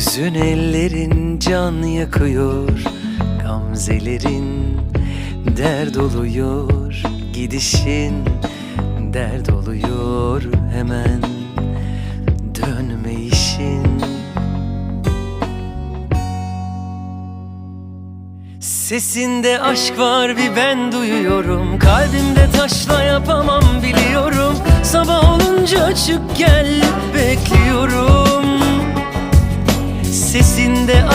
Yüzün ellerin can yakıyor Gamzelerin dert oluyor. Gidişin dert oluyor hemen Dönme işin. Sesinde aşk var bir ben duyuyorum. Kalbimde taşla yapamam biliyorum. Sabah olunca çık gel bekliyorum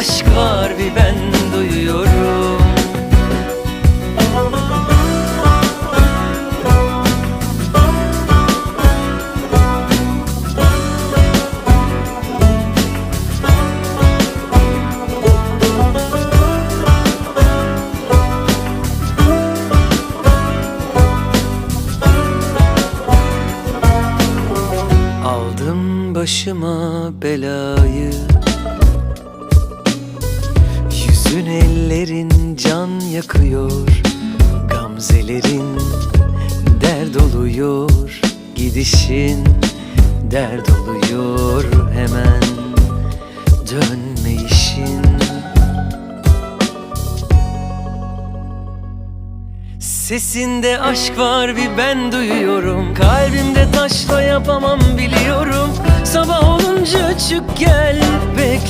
aşk var bir ben duyuyorum. Aldım başıma belayı Yüzün ellerin can yakıyor Gamzelerin dert oluyor. Gidişin dert oluyor hemen Dönme işin. Sesinde aşk var bir ben duyuyorum. Kalbimde taşla yapamam biliyorum. Sabah olunca çık gel bekliyorum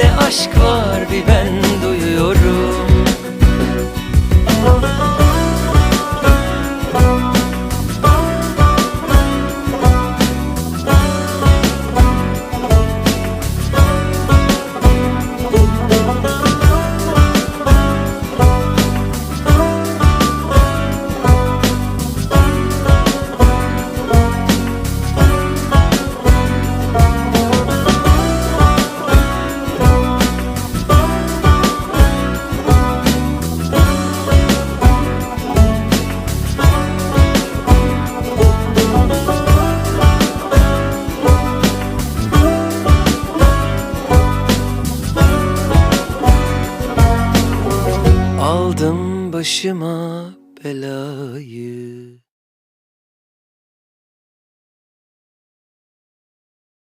Sesinde aşk var bir ben duyuyorum başıma belayı